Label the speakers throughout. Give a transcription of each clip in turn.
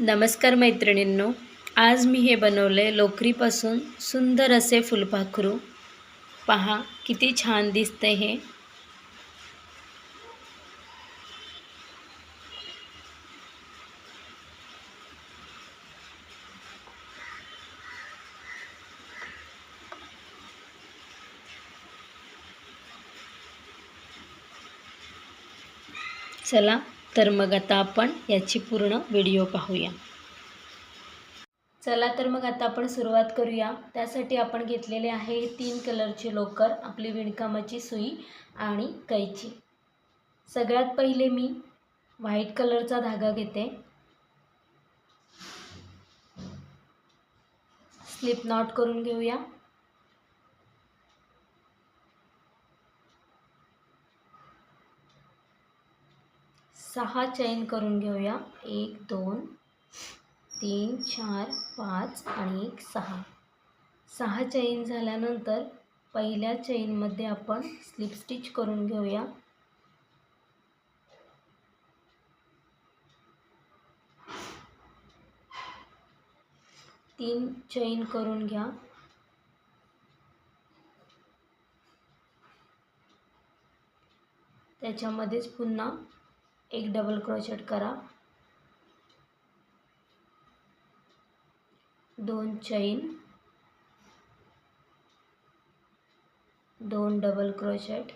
Speaker 1: नमस्कार मैत्रिणींनो आज मी हे बनवले लोकरीपासून सुंदर असे फुलपाखरू. पहा किती छान दिसते हे. चला तर मग आता आपण याची पूर्ण व्हिडिओ पाहूया. चला तर मग आता आपण सुरुवात करूया. त्यासाठी आपण घेतलेले आहे हे तीन कलरचे लोकर आपली विणकामाची सुई आणि कैची. सगळ्यात पहिले मी व्हाईट कलरचा धागा घेते. स्लिप नॉट करून घेऊया. सहा चैन करून घेऊया. एक दोन तीन चार पाच आणि एक सहा. सहा चैन झाल्यानंतर पहिल्या चैनमध्ये आपण स्लिप स्टिच करून घेऊया. तीन चैन करून घ्या. त्याच्यामध्येच पुन्हा एक डबल क्रोचेट करा. दोन चैन दोन डबल क्रोचेट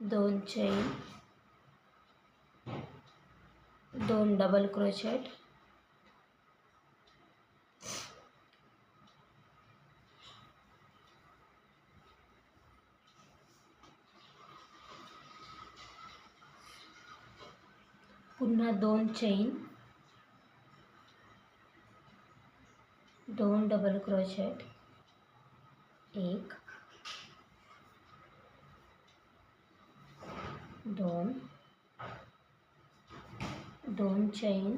Speaker 1: दोन चैन दोन डबल क्रोचेट पुन्हा दोन चैन दोन डबल क्रोशेट एक. दोन. दोन चैन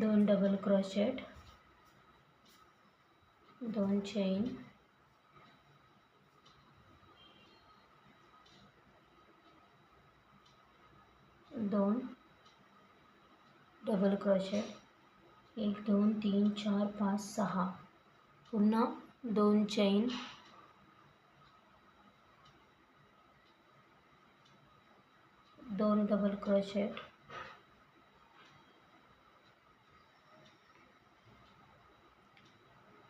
Speaker 1: दोन डबल क्रोशेट दोन चैन दोन. डबल क्रोशेट एक दोन तीन चार पाच सहा. पुन्हा दोन चैन दोन डबल क्रोशेट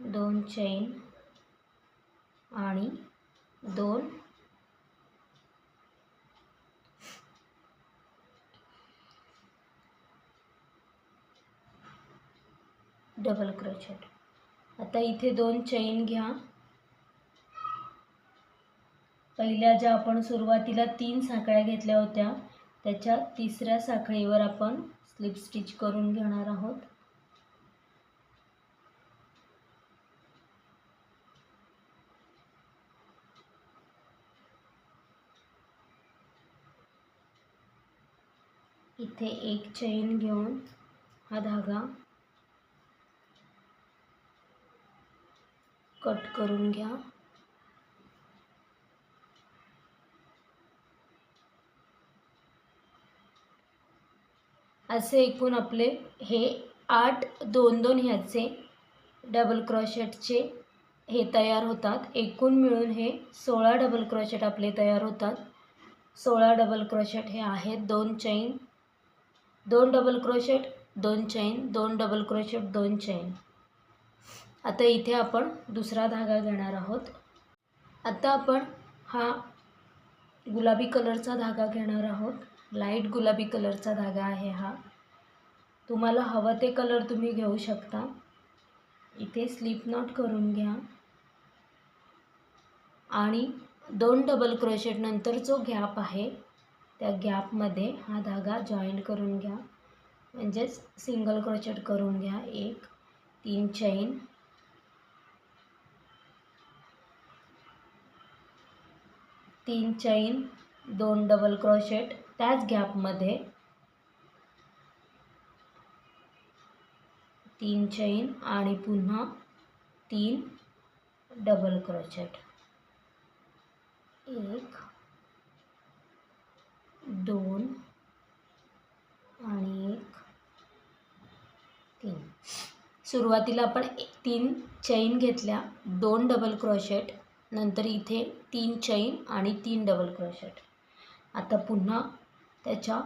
Speaker 1: दोन चैन आणि दोन डबल क्रोचेट आता इथे दोन चैन घ्या. पहिल्या ज्या आपण सुरुवातीला तीन साखळ्या घेतल्या होत्या त्याच्या तिसऱ्या साखळीवर आपण स्लिप स्टिच करून घेणार आहोत. इथे एक चैन घेऊन हा धागा कट करून घ्या. असे एकूण आपले हे आठ दोन दोन ह्याचे डबल क्रॉशेटचे हे तयार होतात. एकूण मिळून हे सोळा डबल क्रॉशेट आपले तयार होतात. सोळा डबल क्रॉशेट हे आहेत दोन चैन दोन डबल क्रोशेट दोन चैन दोन डबल क्रोशेट दोन चैन आता इथे आपण दुसरा धागा घेणार आहोत. आता आपण हा गुलाबी कलरचा धागा घेणार आहोत. लाइट गुलाबी कलरचा धागा आहे हा. तुम्हाला हवं ते कलर तुम्ही घेऊ शकता. इथे स्लिप नॉट करून घ्या. आणि दोन डबल क्रोशेट नंतर जो गॅप आहे त्या गॅपमध्ये हा धागा जॉईंट करून घ्या. म्हणजेच सिंगल क्रोशेट करून घ्या. एक तीन चैन तीन चैन दोन डबल क्रोशेट त्याच गॅपमध्ये तीन चैन आणि पुन्हा तीन डबल क्रोशेट एक दोन आणि एक तीन. सुरुवातीला आपण तीन चैन घेतल्या दोन डबल क्रोशेट नंतर इथे तीन चैन आणि तीन डबल क्रोशेट आता पुन्हा त्याच्या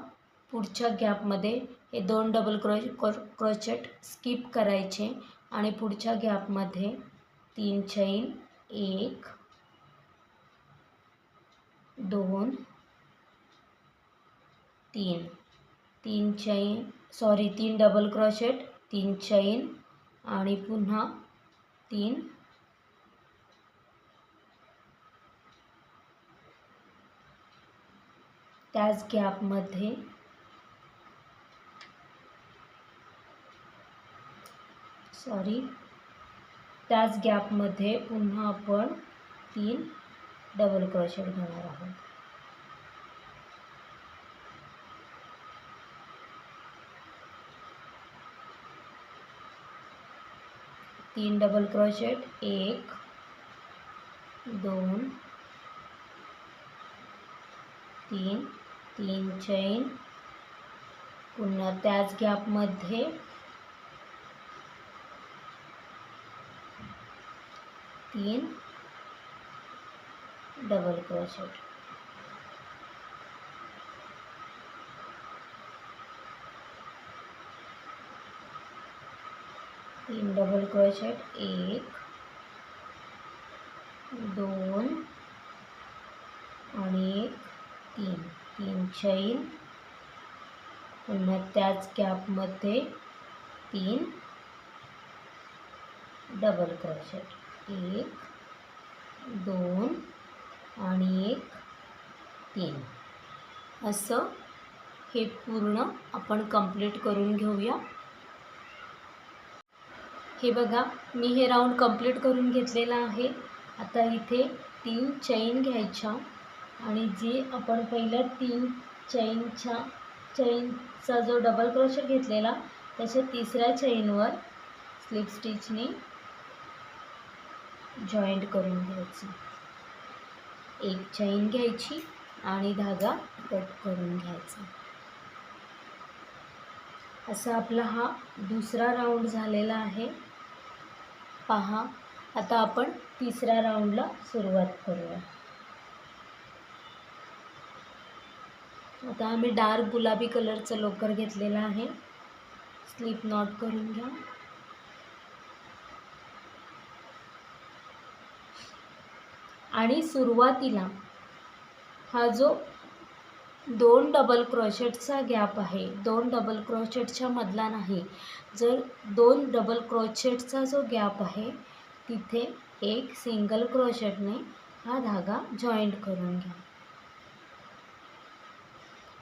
Speaker 1: पुढच्या गॅपमध्ये हे दोन डबल क्रो क्रोशेट स्किप करायचे आणि पुढच्या गॅपमध्ये तीन चैन एक दोन तीन. तीन चैन सॉरी तीन डबल क्रोशेट तीन चैन आणि पुन्हा तीन त्याच गॅपमध्ये सॉरी त्याच गॅपमध्ये पुन्हा आपण तीन डबल क्रोशेट घेणार आहोत तीन डबल क्रोशेट एक, दोन, तीन तीन चैन पुन्हा त्याच गॅपमध्ये तीन. डबल क्रोशेट तीन डबल क्रोशेट एक. दोन. आणि एक. तीन. तीन चैन पुन्हा त्याच गॅपमध्ये तीन. डबल क्रोशेट एक दोन आणि एक तीन. असं हे पूर्ण आपण कंप्लीट करून घेऊया. हे बघा मी हे राऊंड कंप्लीट करून घेतलेलं आहे. आता इथे तीन चैन घ्यायच्या. आणि जे आपण पहिल्या तीन चैनच्या चैनचा जो डबल क्रोशर घेतलेला त्याच्या तिसऱ्या चैनवर स्लिप स्टिचने जॉईंट करून घ्यायची. एक चैन घ्यायची आणि धागा कट करून घ्यायचा. असा आपला हा दुसरा राऊंड झालेला आहे. पहा आता आपण तिसऱ्या राऊंडला सुरुवात करूया. आता आम्ही डार्क गुलाबी कलरचं लोकर घेतलेलं आहे. स्लिप नॉट करून घ्या. आणि सुरुवातीला हा जो दोन डबल क्रोशेटचा गॅप आहे दोन डबल क्रोशेटच्या मधला नाही जर दोन डबल क्रोशेटचा जो गॅप आहे तिथे एक सिंगल क्रोशेटने हा धागा जॉईंट करून घ्या.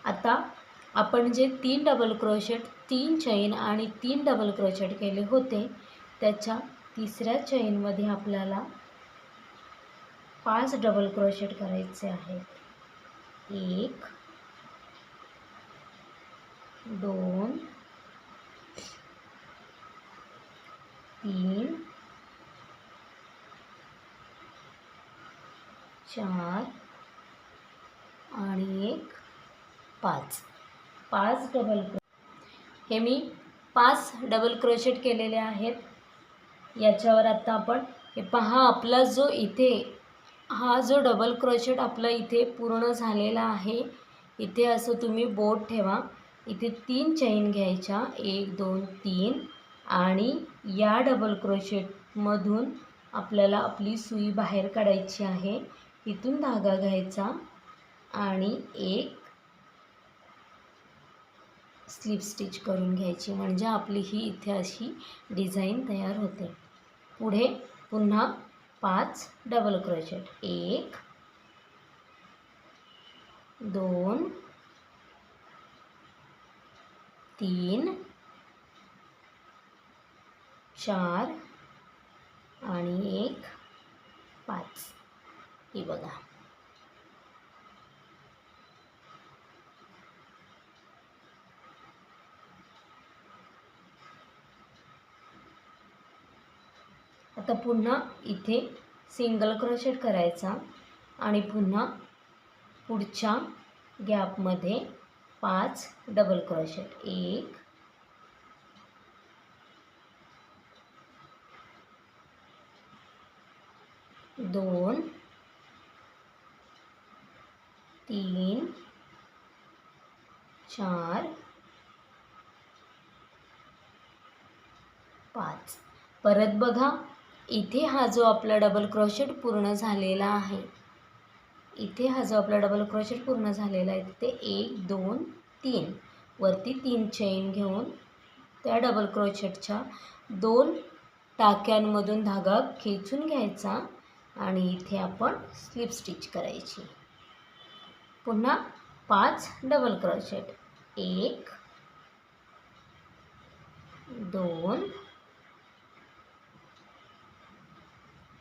Speaker 1: आता आपण जे तीन डबल क्रोशेट तीन चैन आणि तीन डबल क्रोशेट केले होते त्याच्या तिसऱ्या चैनमध्ये आपल्याला पाच डबल क्रोशेट करायचे आहेत. एक दोन तीन चार आणि एक पाच. पाच डबल क्रो हे मी पाच डबल क्रोशेट केलेले आहेत. याच्यावर आत्ता आपण हे पहा आपला जो इथे हा जो डबल क्रोशेट आपला इथे पूर्ण झालेला आहे इथे असं तुम्ही बोट ठेवा. इथे तीन चैन घ्यायच्या. एक दोन तीन. आणि या डबल क्रोशेटमधून आपल्याला आपली सुई बाहेर काढायची आहे. इथून धागा घ्यायचा. आणि एक स्लिप स्टिच करून घ्यायची म्हणजे आपली ही इथे अशी डिझाईन तयार होते. पुढे पुन्हा पाच डबल क्रोचेट. एक दोन तीन चार आणि एक पाच. ही बघा. आता पुन्हा इथे सिंगल क्रोशेट करायचा आणि पुन्हा पुढच्या गॅपमध्ये पाच डबल क्रोशेट एक दोन तीन चार पाच. परत बघा इथे हा जो आपला डबल क्रोशेट पूर्ण झालेला आहे. इथे हा जो आपला डबल क्रोशेट पूर्ण झालेला आहे तिथे एक दोन तीन. वरती तीन चेन घेऊन त्या डबल क्रोशेटच्या दोन टाक्यांमधून धागा खेचून घ्यायचा आणि इथे आपण स्लिप स्टिच करायची. पुन्हा पाच डबल क्रोशेट एक दोन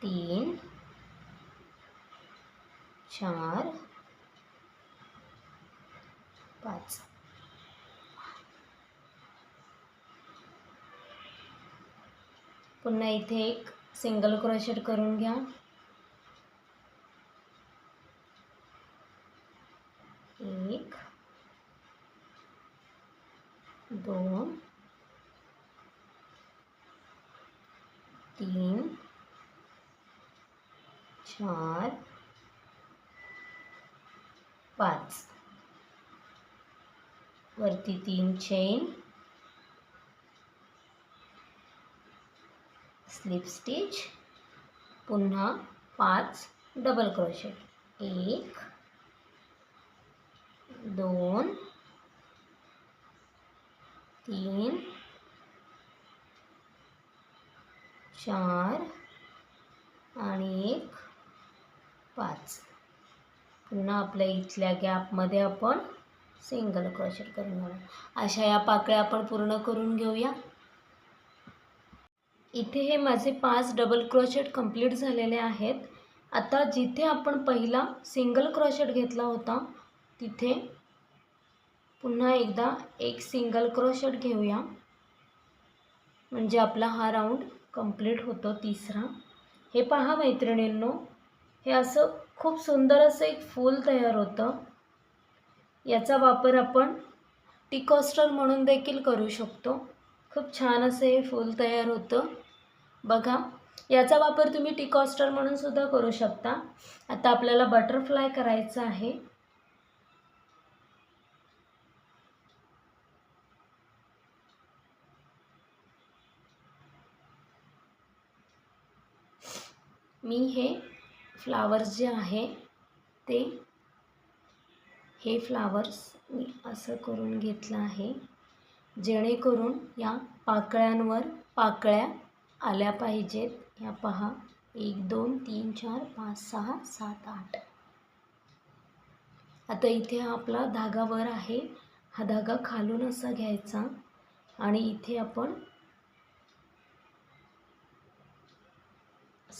Speaker 1: तीन चार पाच. पुन्हा इथे एक सिंगल क्रोशेट करून घ्या एक दोन तीन चार पाच. वरती तीन चेन स्लिप स्टिच पुन्हा पाच डबल क्रोशेट एक दोन तीन चार आणि एक पाच. पुन्हा आपल्या इथल्या गॅपमध्ये आपण सिंगल क्रोशेट करून अशा या पाकळ्या आपण पूर्ण करून घेऊया. इथे हे माझे पाच डबल क्रोशेट कंप्लीट झालेले आहेत. आता जिथे आपण पहिला सिंगल क्रोशेट घेतला होता तिथे पुन्हा एकदा एक सिंगल क्रोशेट घेऊया. म्हणजे आपला हा राऊंड कंप्लीट होतो तिसरा. हे पहा मैत्रिणींनो हे असं खूप सुंदर असं एक फूल तयार होतं. याचा वापर आपण टिकॉस्टर म्हणून देखील करू शकतो. खूप छान असं हे फूल तयार होतं. बघा याचा वापर तुम्ही टिकॉस्टर म्हणून सुद्धा करू शकता. आता आपल्याला बटरफ्लाय करायचं आहे. मी हे फ्लावर्स जे आहे ते हे फ्लावर्स मी असं करून घेतलं आहे. जेणेकरून या पाकळ्यांवर पाकळ्या आल्या पाहिजेत. ह्या पहा. एक दोन तीन चार पाच सहा सात आठ. आता इथे हा आपला धागा वर आहे. हा धागा खालून असा घ्यायचा आणि इथे आपण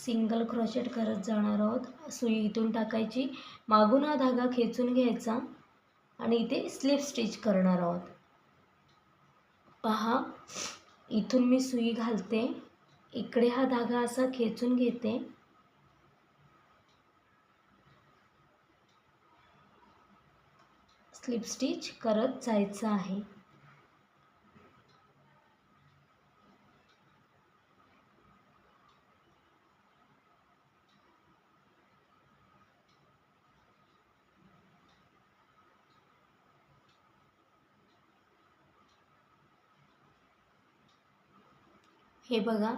Speaker 1: सिंगल क्रोशेट करत जाणार आहोत. सुई इथून टाकायची. मागून हा धागा खेचून घ्यायचा आणि इथे स्लिप स्टिच करणार आहोत. पहा इथून मी सुई घालते. इकडे हा धागा असा खेचून घेते. स्लिप स्टिच करत जायचं आहे. हे बघा.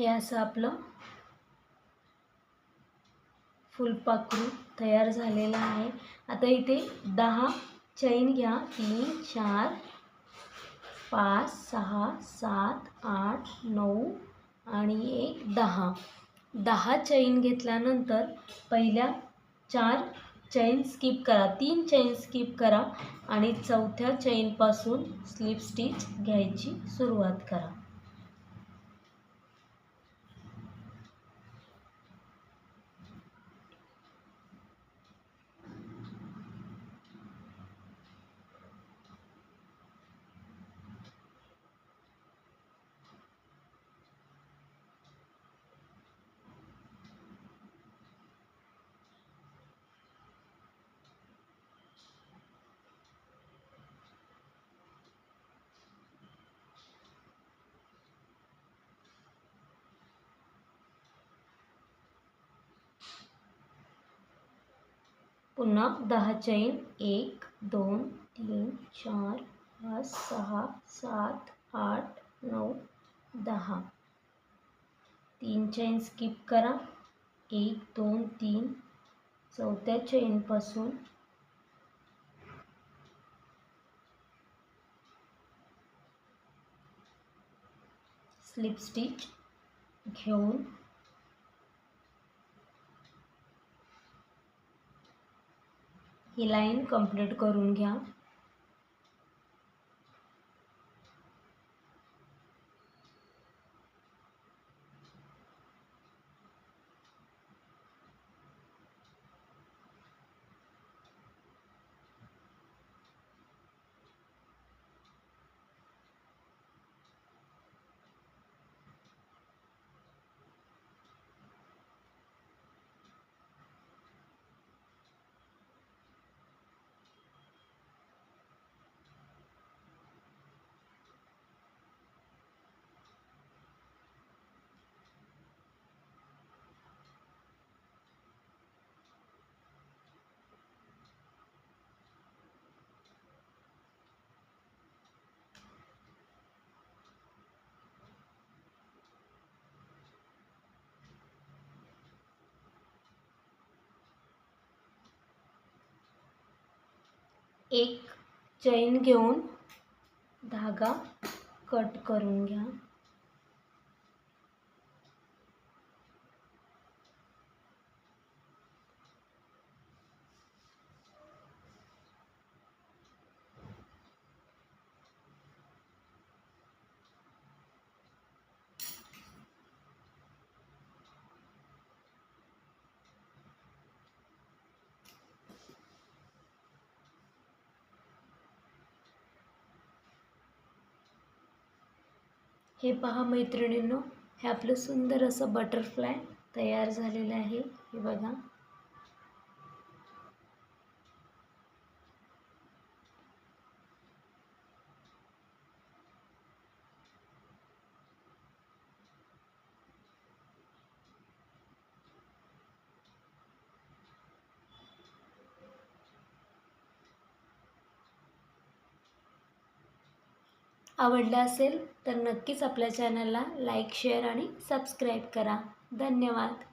Speaker 1: हे असं आपलं फुलपाखरू तयार झालेलं आहे. आता इथे दहा चैन घ्या. तीन चार पाच सहा सात आठ नऊ आणि एक दहा. दहा चैन घेतल्यानंतर पहिल्या चार चैन स्किप करा. तीन चैन स्किप करा आणि चौथ्या चैनपासून स्लिप स्टिच घ्यायची सुरुवात करा. पुन्हा दहा चैन एक दोन तीन चार पाच सहा सात आठ नऊ दहा. तीन चैन स्किप करा. एक दोन तीन. चौथ्या चैनपासून स्लिप स्टिच घेऊन ही लाईन कंप्लीट करून घ्या. एक चैन घेऊन धागा कट करून घ्या. हे पहा मैत्रिणींनो हे आपलं सुंदर असं बटरफ्लाय तयार झालेलं आहे. हे बघा. आवडलं असेल तर नक्कीच आपल्या चॅनलला लाईक शेअर आणि सबस्क्राईब करा. धन्यवाद.